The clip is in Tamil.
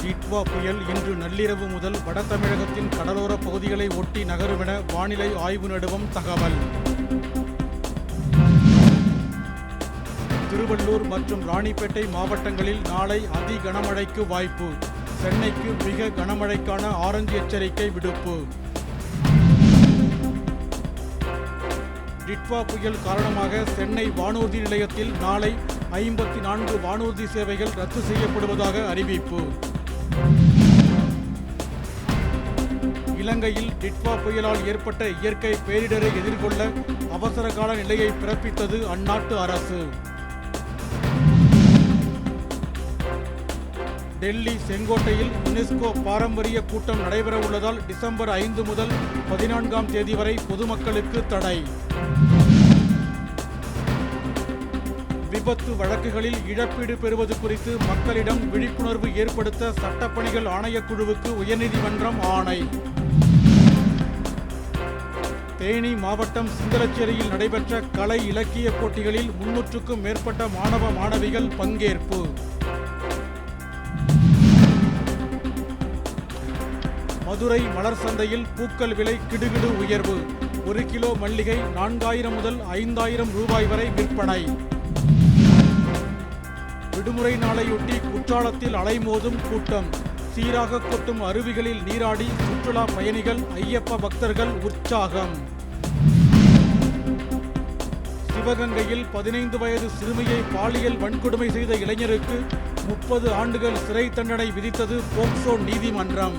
டிட்வா புயல் இன்று நள்ளிரவு முதல் வட தமிழகத்தின் கடலோர பகுதிகளை ஒட்டி நகருமென வானிலை ஆய்வு நடுவம் தகவல். திருவள்ளூர் மற்றும் ராணிப்பேட்டை மாவட்டங்களில் நாளை அதி கனமழைக்கு வாய்ப்பு. சென்னைக்கு மிக கனமழைக்கான ஆரஞ்சு எச்சரிக்கை விடுப்பு. டிட்வா புயல் காரணமாக சென்னை வானூர்தி நிலையத்தில் நாளை ஐம்பத்தி நான்கு வானூர்தி சேவைகள் ரத்து செய்யப்படுவதாக அறிவிப்பு. இலங்கையில் டிட்வா புயலால் ஏற்பட்ட இயற்கை பேரிடரை எதிர்கொள்ள அவசர கால நிலையை பிறப்பித்தது அந்நாட்டு அரசு. டெல்லி செங்கோட்டையில் யுனெஸ்கோ பாரம்பரிய கூட்டம் நடைபெற உள்ளதால் டிசம்பர் ஐந்து முதல் பதினான்காம் தேதி வரை பொதுமக்களுக்கு தடை. விபத்து வழக்குகளில் இழப்பீடு பெறுவது குறித்து மக்களிடம் விழிப்புணர்வு ஏற்படுத்த சட்டப்பணிகள் ஆணையக்குழுவுக்கு உயர்நீதிமன்றம் ஆணை. தேனி மாவட்டம் சிங்களச்சேரியில் நடைபெற்ற கலை இலக்கிய போட்டிகளில் முன்னூற்றுக்கும் மேற்பட்ட மாணவ மாணவிகள் பங்கேற்பு. மதுரை மலர் சந்தையில் பூக்கள் விலை கிடுகிடு உயர்வு. ஒரு கிலோ மல்லிகை நான்காயிரம் முதல் ஐந்தாயிரம் ரூபாய் வரை விற்பனை. விடுமுறை நாளையொட்டி குற்றாலத்தில் அலைமோதும் கூட்டம். சீராக கொட்டும் அருவிகளில் நீராடி சுற்றுலா பயணிகள் ஐயப்ப பக்தர்கள் உற்சாகம். சிவகங்கையில் பதினைந்து வயது சிறுமியை பாலியல் வன்கொடுமை செய்த இளைஞருக்கு முப்பது ஆண்டுகள் சிறை தண்டனை விதித்தது போக்சோ நீதிமன்றம்.